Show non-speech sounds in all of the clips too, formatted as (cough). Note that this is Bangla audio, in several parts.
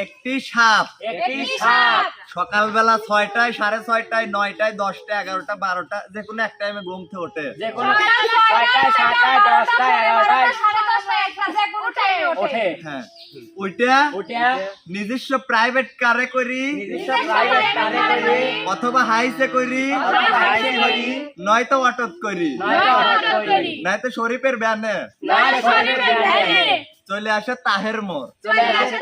একটি সাপ। একটি সাপ। সকালবেলা ছয়টায় সাড়ে ছয়টায় নয়টায় দশটা এগারোটা বারোটা যে কোনো এক টাইমে ঘুম থেকে ওঠে। হ্যাঁ। ওইটা নিজস্ব প্রাইভেট কারে করি। নিজস্ব প্রাইভেট কারে। করে। অথবা হাইসে করি। হাইসে করি। নয়তো অটক করি। নয়তো অটো করি। নয়তো শরীফের ব্যানে চলে আসে তাহের মোর চলে আসে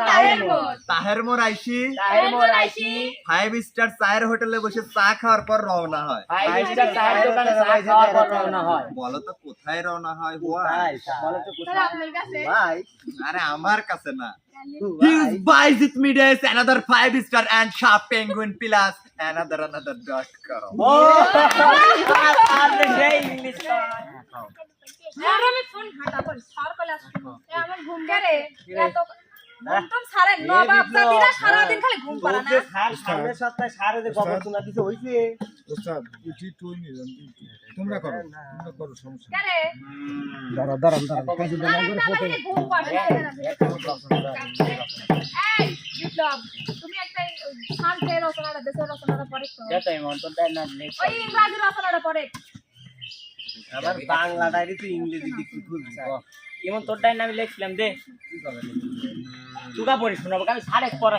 তাহের মোর আইসি তাহের মোড় আইসি ফাইভ স্টার চায়ের হোটেলে বসে চা খাওয়ার পর রওনা হয় ফাইভ স্টার চায়ের দোকানে চা খাওয়ার পর রওনা হয় বলো তো কোথায় রওনা হয় হুয়া বলো তো স্যার আপনার কাছে আরে আমার কাছে না He's buys it me days another five star and sharp penguin plus another another dot com. English আর আমি ফোন ঘাটা করি স্যার কলে আসছে আমার ঘুম গেরে এত ঘুম সারে নবাব জাতিরা সারা খালি ঘুম পারা না। স্যার সামনের সপ্তাহে সারে যে খবর শোনা দিতে হইছে? ওস্তাদ উঠি তুই নিলেন তোমরা করো তোমরা করো সমস্যা নেই। গেরে দাঁড়াও দাঁড়াও দাঁড়াও কাজে দাঁড়াও করে ফটো ঘুম পারে এই বিপ্লব তুমি একটা শান্তি রচনাটা দেশের রচনাটা পড়ে তো। তো না ওই ইংরাজি রচনাটা পড়ে। আবার বাংলা ডাইরি তো ইংরেজি দিকে খুলবি এমন তোর ডাইরি আমি লিখছিলাম দে। তুকা পড়ি শোনাবো আমি সাড়ে পড়া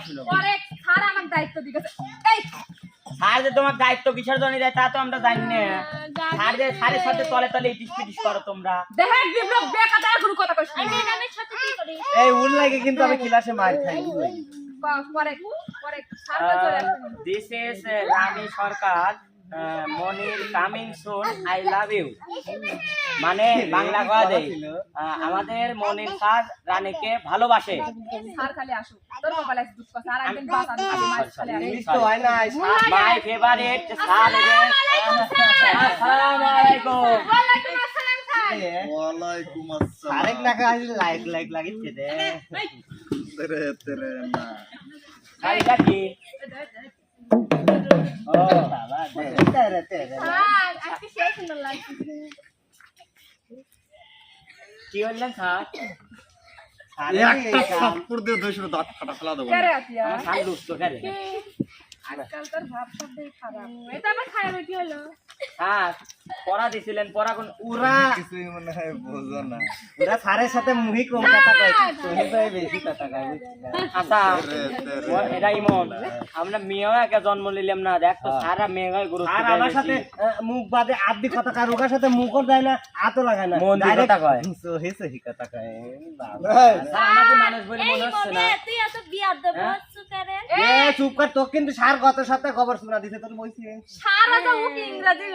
স্যার আমার দায়িত্ব এই! স্যার যে তোমার দায়িত্ব কিসের জন্য দেয় তা তো আমরা জানি না। স্যার যে স্যারের সাথে তলে তলে ইটিস পিটিস করো তোমরা। দেখেন বিপ্লব বেকার কোনো কথা কইছ আমি সাথে কি করি? এই উল লাগে কিন্তু আমি ক্লাসে মার খাই পরে পরে স্যার চলে this is Rani Sarkar. Monir coming soon I love you মানে বাংলা কয়া আহ, আমাদের মনির স্যার রানীকে ভালোবাসে। স্যার খালি আসুক। তোর কপালে আছে দুঃখ স্যার একদিন বাস আমি খালি মাইস খালি আসুক। My favourite sir. আসসালামু আলাইকুম ওয়ালাইকুম আসসালাম স্যার। ওয়ালাইকুম আসসালাম। তেরে তেরে না। কি? কি বললেন স্যার একটা থাপ্পড় দিয়ে ধরেছিল দাঁত ফাটা ফেলা দেবো। দুষ্ট করে আজকাল তোর খারাপ। এটা আবার খারাপ কি হলো? স্যার পড়া দিছিলেন পড়া কোন ওরা কিছুই মনে হয় বোঝো না। ওরা স্যারের সাথে মুহি কম কথা কয়। তুমি তো বেশি কথা কয় আচ্ছা তেরে তেরে ও, এটা ইমন। আমরা মেয়েও একে জন্ম নিলাম না দেখ তো সারা মেয়ে গুরুত্ব আর আমার সাথে মুখ বাদে আদি কথা কার ওকার সাথে মুখও দেয় না হাতও লাগায় না। মন দিয়ে কথা কয়। সহি সহি কথা কয়। আমাকে মানুষ বলে মনে হচ্ছে না। তুই এত বিয়ার দেব হ্যাঁ? এ চুপ কর তোকে কিন্তু সার গত সাথে খবর শোনা দিছে তোর সারা তো ও কি ইংরেজি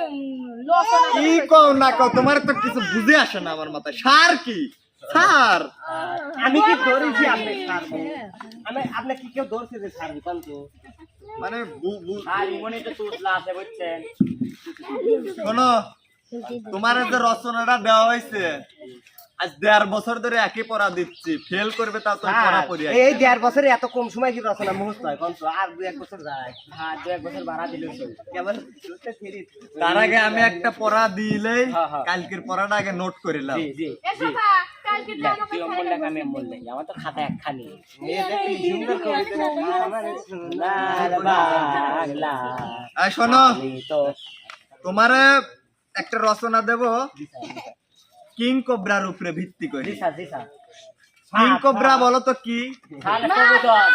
লোচনা কি কও না কও তোমার তো কিছু বুঝে আসে না আমার মাথায়। সার কি? সার। আমি কি ধরেছি আপনি সার আমি আপনি কি কেউ ধরছে যে সার কোন তো মানে বু- বু- আর ইমনই তো তুতলা আছে বুঝছেন শোনো তোমার যে রচনাটা দেওয়া হয়েছে আজ দেড় বছর ধরে একই পড়া দিচ্ছি। ফেল করবে তা তো পড়া পড়ি হ্যাঁ, এই দেড় বছরে এত কম সময় কি রচনা মুহূর্ত হয়? কোন আর দু এক বছর যায়। হ্যাঁ দু এক বছর ভাড়া দিলে কেবল তার আগে আমি একটা পড়া দিলেই হ্যাঁ। কালকের পড়াটা আগে নোট করিলাম জি আমার তো খাতা একখানি। শোনো তোমার একটা রচনা দেব। কিং কোবরার উপরে ভিত্তি করে। জি স্যার জি স্যার। কিং কোবরা বলো তো কি? কবুতর।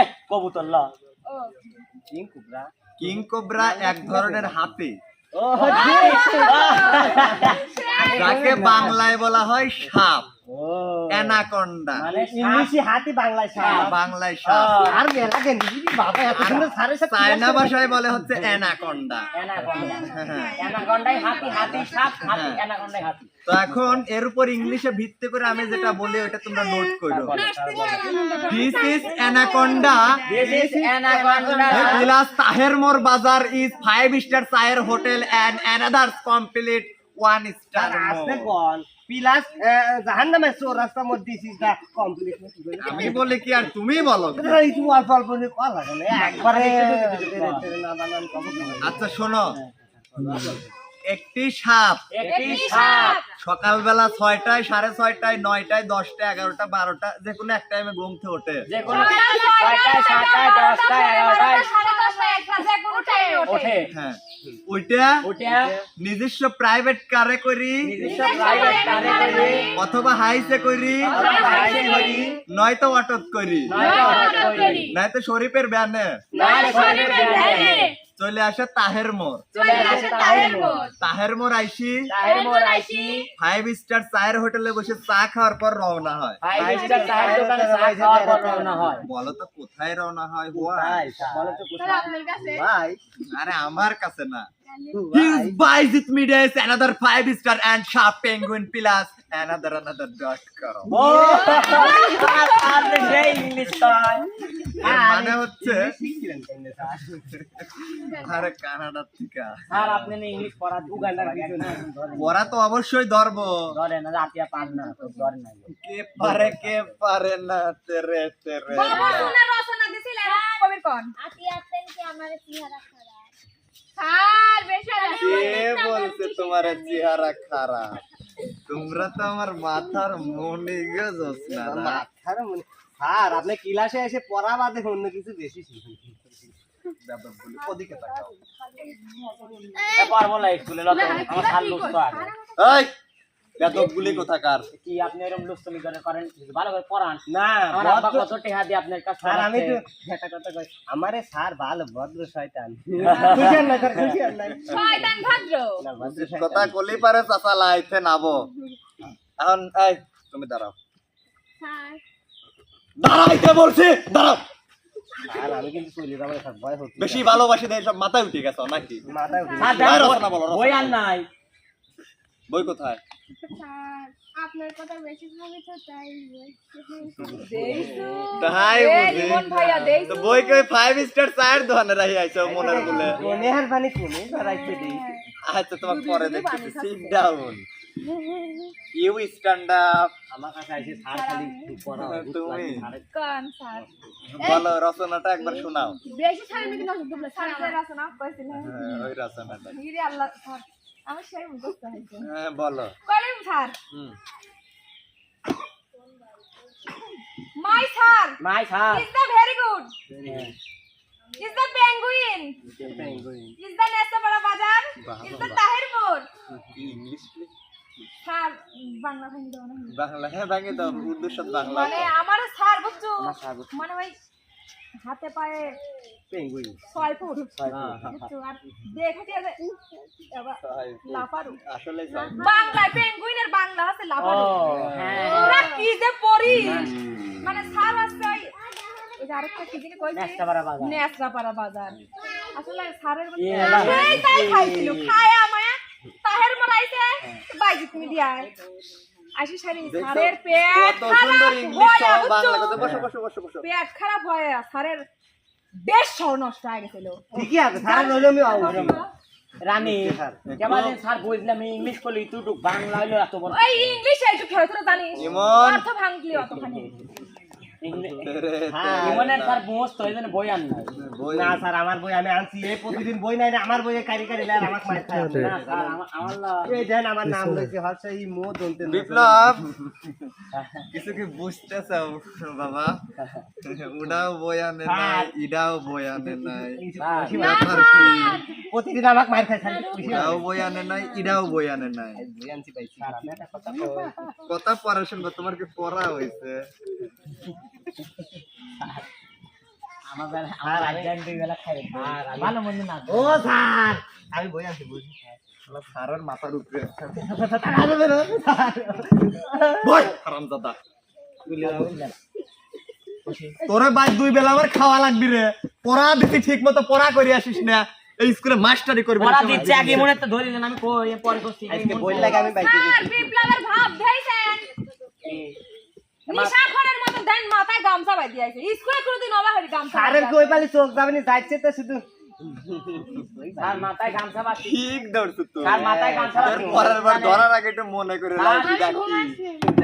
এই কবুতর ল। King cobra. কিং কোবরা এক ধরনের হাতি। যাকে বাংলায় বলা হয় সাপ। অ্যানাকন্ডা। মানে ইংলিশে হাতি বাংলায় সার বাংলায় সাপ। আর মেলা কেন দিদি বাবা এত সুন্দর চায়না ভাষায় বলে হচ্ছে অ্যানাকন্ডা। অ্যানাকন্ডা। হ্যাঁ। অ্যানাকন্ডাই হাতি হাতি সাপ হাতি হ্যাঁ। অ্যানাকন্ডাই হাতি। তো এখন এর উপর ইংলিশে ভিত্তি করে আমি যেটা বলি ওটা তোমরা নোট করো। This is anaconda this is anaconda Tahermor Bazar is five star চায়ের hotel and another complete one star গল জাহান নামে চোর রাস্তা মধ্যে দিছিস না কমপ্লিট আমি বলি কি আর তুমি বলো? অল্প অল্প করে কল লাগে একবারে তেরে তেরে না বানান কব আচ্ছা শোনো একটি সাপ। একটি সাপ। সকালবেলা ছয়টায় সাড়ে ছয়টায় নয়টায় দশটা এগারোটা বারোটা যে কোনো এক টাইমে ঘুম থেকে ওঠে। যে কোনো ছয়টায় সাতটায় দশটায় এগারোটায়। সাড়ে দশটা একটা যে কোনো টাইমে ওঠে। ওঠে। হ্যাঁ। ওইটা নিজস্ব প্রাইভেট কারে করি। নিজস্ব প্রাইভেট কারে। করে। অথবা হাইসে করি। নয়তো অটত করি। নয়তো শরীফের ব্যানে চলে আসে তাহের মোর তাহের মোর আইসি। ফাইভ স্টার চায়ের হোটেলে বসে চা খাওয়ার পর রওনা হয়। ফাইভ স্টার চায়ের দোকানে চা খাওয়ার পর রওনা হয়। বলো তো কোথায় রওনা হয়? বলো তো তাহলে আপনার কাছে? ভাই আরে আমার কাছে না। His buys it me days another five star and sharp penguin plus another another dot com. আপনি মানে হচ্ছে আরে কানাডার থেকে স্যার আপনি না ইংলিশ পড়া উগান্ডার ওরা তো অবশ্যই ধরবো ধরে না জাতীয় পান না তো ধরে না কে পারে কে পারে না তেরে তেরে বাবা রচনা দিছিলেন কবির কোন আপনি আছেন কি আমার চেহারা কে বলছে তোমার চেহারা খারাপ? তোমরা তো আমার মাথার মনে গেছস না মাথার মনে স্যার আপনি ক্লাসে এসে পড়া বাদে অন্য কিছু বেশি শিখুন। ওদিকে তাকাও। পারব না স্কুলে আমার স্যার লুস্ত আগে। এই বেদবগুলি কোথাকার? কি আপনি এরকম লুস্তমি করে করেন? ভালো করে পড়ান। না আমার কত টেহা দিয়ে আপনার কাছে স্যার আমি তো একটা কথা কই আমারে স্যার ভালো ভদ্র শয়তান। (laughs) খুশি না স্যার খুশি না শয়তান ভদ্র। না, ভদ্র কথা কলি পারে চাচা লাইতে নাবো এখন এই তুমি দাঁড়াও। স্যার। দাঁড়াইতে বলছি দাঁড়াও। স্যার আমি কিন্তু চলে যাব স্যার ভয় হচ্ছে। বেশি ভালোবাসি দেয় সব মাথায় উঠে গেছো নাকি? মাথায় উঠে বলো, বই আর নাই। বই কোথায়? স্যার আপনার কথা বেশি তো তাই তাই এ বুঝি। রিমন ভাইয়া তো বই কই ফাইভ স্টার চায়ের দোকানে রাহি আইছো মনের বলে কোনে? কোনে ধরাইছে দিই। আচ্ছা তোমাকে পরে দেখতেছি। Sit down you stand up আমার কাছে আইছে স্যার খালি পড়া তুমি? কোন স্যার বলো রচনাটা একবার শোনাও। বেশি স্যার রচনা হ্যাঁ, ওই রচনাটা। আল্লাহ স্যার আমার সেই মুখস্থ হইছে হ্যাঁ বলো। Kalim sir. Hmm. My sir. Is the very good. Is the penguin. Is the বড় বাজার। Is the Tahirpur English sir Bangla ভাঙি দাও না বাংলা হ্যাঁ ভাঙে দাও। উর্দুর সাথে বাংলা মানে আমার স্যার বুঝছ। মানে ওই হাতে পায়ে পেঙ্গুইন ছয় ফুট বুঝছ আর দেখেছি লাফারু আসলে বাংলায় পেঙ্গুইনের বাংলা আছে লাফারু কি যে পড়ি মানে স্যার আছে ওই ওই আরেকটা কি জিনিস কইছে নেস্তাপাড়া বাজার। আসলে স্যারের এ তাই খাইছিল খায়া মায়া তাহের মরাইছে বাইজিত মিডিয়ায় আসি সারি স্যারের পেট সুন্দর খারাপ ইংলিশ হয় পেট খারাপ হয় স্যারের বেশ স্বর্ণ নষ্ট হয়ে গেছিল ঠিকই আছে স্যার নইলে আমি রানী কেমন স্যার। বুঝলাম ইংলিশ বলি তুই বাংলা হলো এত বড় ওই ইংলিশ একটু খেয়ে জানিস। অর্থ ভাঙলি অতখানি হ্যাঁ নাই। বই না স্যার আমার বই আমি আনছি। এই প্রতিদিন বই নাই না আমার বইয়ে কারি কারি লাই আমাকে মার খায় না স্যার আমার- আমার লা- এই দেন আমার নাম লইছে হচ্ছে এই মো দন্তে বিপ্লব! (laughs) কিছু কি বুঝতে চাও বাবা? (laughs) উডাও বয়ানে নাই ইডাও নাই। প্রতিদিন আমাকে মার নাই বই আমি একটা কথা কই কথা পড়া শুনব তোমার কি পড়া হয়েছে দুই বেলা খাই ভালো মন্দ না ও স্যার! আমি বই আনছি বই। সারের মাথার উপরে তোরে বাদ দুই বেলা আমার খাওয়া লাগবি রে। পড়া দিছি ঠিক মতো পড়া করে আসিস না। এই স্কুলে মাস্টারি করবি পড়া আগে মনে তো ধরি না আমি কই পরে করছি আজকে বই লাগে আমি বাইকে স্যার বিপ্লবের ভাব ধরেছেন। নিশাখরের মতো দেন মাথায় গামছা বাই দিয়েছে স্কুলে কোনোদিন অবা হরি গামছা স্যারের কই পালি চোখ যাবে না যাচ্ছে তো শুধু। স্যার মাথায় গামছা বাঁধছি ঠিক ধরছো তো। স্যার মাথায় গামছা তোর পরের বার ধরার আগে একটু মনে করে স্যার,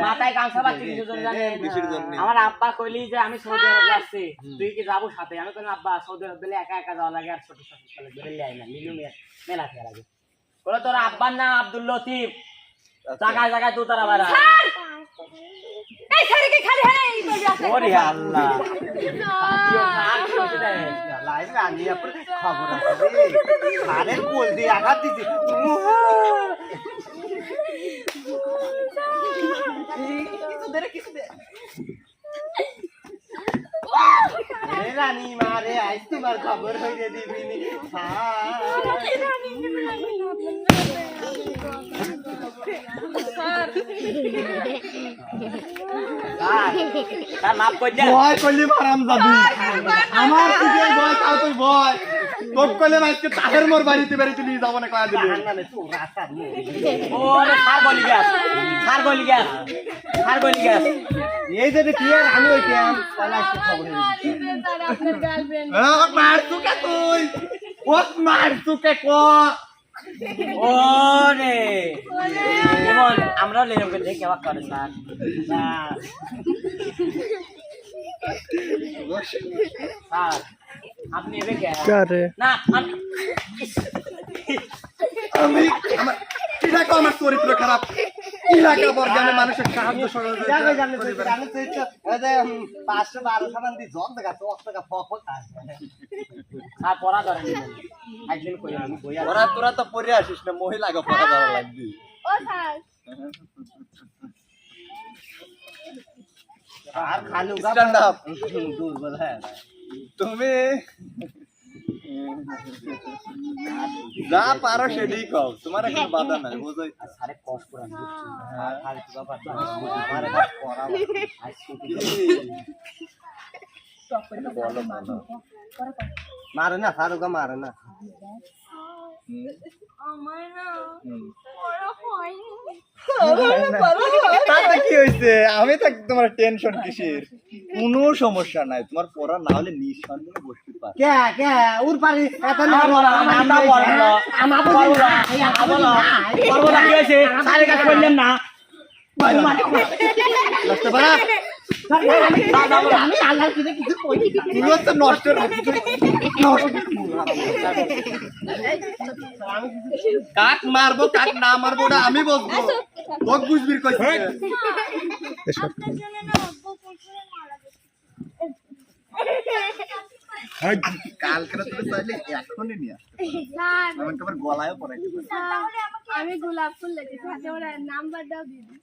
মাথায় গামছা বাঁধছি কিছু জন জানেন। আমার আব্বা কইলি যে আমি সৌদি আরব যাচ্ছি তুই কি যাব সাথে? আমি কইলাম আব্বা সৌদি আরব গেলে একা একা যাওয়া লাগে আর ছোট ছোট ছেলে ধরে লাই না মিলু মেলা খেলা লাগে। বলে তোর আব্বার নাম আব্দুল লতিফ। জায়গায় জায়গায় দু তারা বেড়া। এই ছেড়ে কি খালি? হ্যাঁ এই করবি আসলে ওরে আল্লাহ। লাইভ রানি আপনার খবর আছে রে সারের কোল দিয়ে আঘাত দিছে এ রানী মারে আজ তোমার খবর হয়ে দিবি নি দে ভয় করলি মারাম যাবি আমার দিকে ভয় তাও তুই ভয় তোর কইলে আজকে তাহের মোর বাড়িতে বাড়িতে নিয়ে যাব না কয়া দিলি ওরে সার গলি গ্যাস সার গ্যাস গ্যাস এই যদি ক্লিয়ার আমি ওইটাম তাহলে আজকে খবর হয়ে দিবি স্যার আপনার গার্লফ্রেন্ড মারছু কে তুই ও মারছু কে ক ওরে। যেমন আমরাও লেরমকে দেখে অবাক করে স্যার। স্যার আপনি এবে কে? না আম- কিরা কো আমার চরিত্র খারাপ। এলাকা বর্গানে মানুষের সাহায্য সহযোগিতা জানো জানো করিবার। জানো তুই তো এই যে উম, পাঁচশো বারো সামান দিয়ে জল দেখা দশ টাকা ফক ফক খায় স্যার পড়া ধরেন একদিন কই আমি আর ওরা তোরা তো পরে আসিস না মহিলাকে পড়া দেওয়া লাগবে। ও স্যার। আর খালু Stand up. দুর্বল হ্যাঁ। তুমি যা পারো সেটাই খাও তোমার এখন বাধা নাই বুঝোই সারে কষ্ট করে আমি। আর খালি তো বাবা আমার এবার পড়া আজকে কি? বলো বলো মারে না ফারুকা মারে না তাতে কি হয়েছে আমি তো তোমার টেনশন কিসের কোনো সমস্যা নাই তোমার পড়া না হলে নিঃসন্দেহে বসতে পারো কে কে উর পারি এত আমার বলো, আমার নামটা বলো। আমার বলো না, বলো। বলব না, কি হয়েছে? স্যারের কাছে বললেন না। বুঝতে পারা আমি আল্লাহর কিছু কিছু কই তুমি হচ্ছে নষ্ট কাক মারবো কাক না মারবো ওটা আমি বলব বুঝবি কালকে তুমি চাইলে এখনই নিয়ে আসতে আমি তোমার গোলাপ ফুল লেগেছে হাতে ওরা নাম্বারটাও দিদি।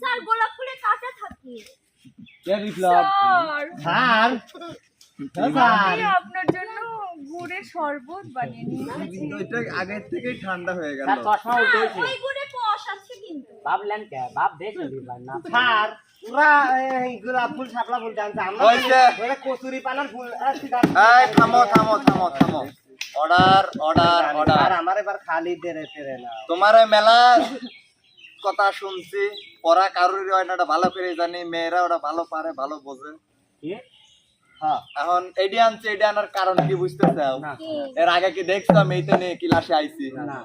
স্যার গোলাপ ফুলে কাঁচা থাকে কে বিপ্লব স্যার স্যার আপনার জন্য গুড়ের শরবত বানিয়ে আগের থেকেই ঠান্ডা হয়ে গেল। স্যার, চশমা উল্টো হয়েছে। ওই গুড়ে কষ আছে কিন্তু। ভাবলেন কে? ভাব না। স্যার পুরা এই গোলাপ ফুল শাপলা ফুল জানছে আমরা হয়েছে। ওরা কচুরি পানার ফুল এই থামো থামো থামো থামো। Order order order. আমার এবার খালি দেরে তেরে না। তোমার মেলা কথা শুনছি পড়া কারোর হয় না ওটা ভালো করে জানি মেয়েরা ওটা ভালো পারে ভালো বোঝে হ্যাঁ এখন এডি আনছে এডি আনার কারণ কি বুঝতে এর আগে কি দেখছ এইতে নিয়ে ক্লাসে আইছি না।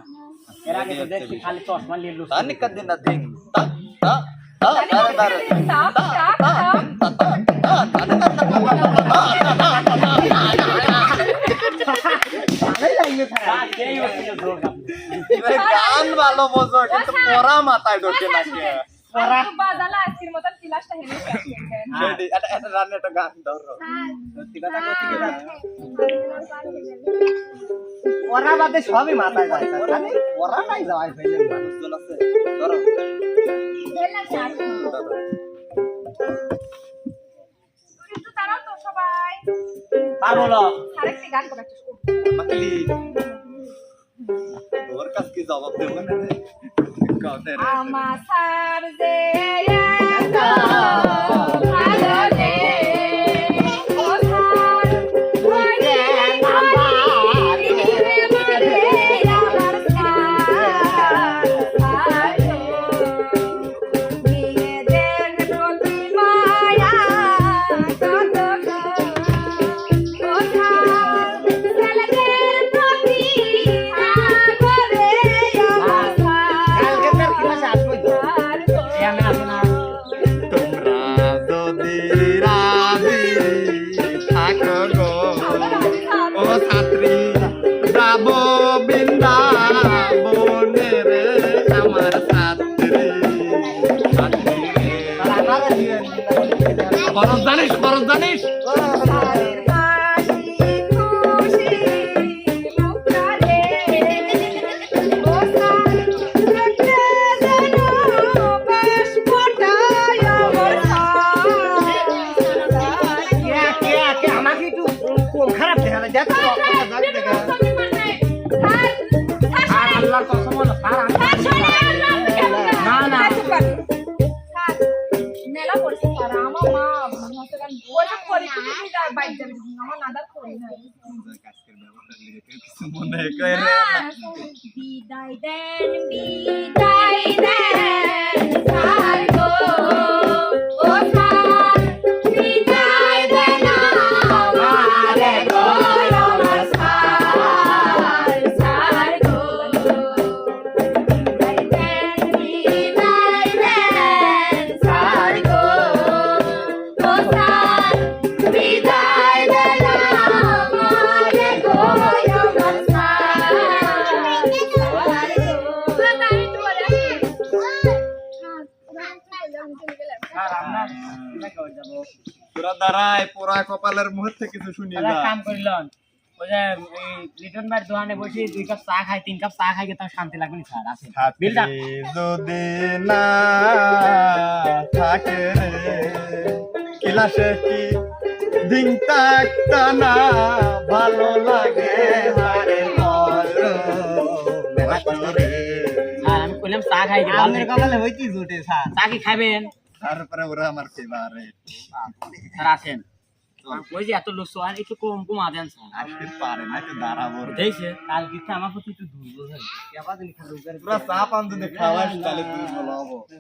এর আগে তো দেখছি খালি চশমা নিয়ে লুচি। তার দিন না দিন তা তা তা দাঁড়ে দাঁড়ে টাপ টাপ টাপ ভালোই লাগল স্যার স্যার, সেই হচ্ছিল জোক আপনি। এবারে গান ভালো বোঝো কিন্তু পড়া মাথায় ঢোকে না না ওরা বাদে সবই মাথায় যায়। খালি ওরাটাই যাওয়াই ফেলে মানুষজন আছে ধরো বলো আরেকটি গান করে মাকলি ওর কাছে জবাব দেবো না? কথা। আমার সার যে ভালো একটু কোন খারাপ দেখা দেখো আর আল্লাহর কিছু মনে করে বিদায় দেন বিদায় দেন কপালের মুহূর্তে কিছু শুনিয়ে তাহলে যা। কাম করিলন ওই যে এই লিটন ভাইয়ের দোকানে বসে দুই কাপ চা খাই তিন কাপ চা খাই তাও শান্তি লাগবে না স্যার আছে। বিলটা। যদি না থাকে ক্লাসে কি দিন থাকতা না? ভালো লাগে হারে বলো আমি কইলাম চা খাই কপালে হইতি জুটে স্যার। চা কি খাবেন তারপরে ওরা আমার ফেভারিট স্যার আসেন। ওই যে এত লোক আর একটু কম কম আদেন স্যার। আসতে পারে না একটু দাঁড়াবো। দেখছে কাল কিন্তু আমার প্রতি একটু দুর্বল হয়ে তোরা চা পান যদি খাওয়াস তাহলে তুই ভালো হব।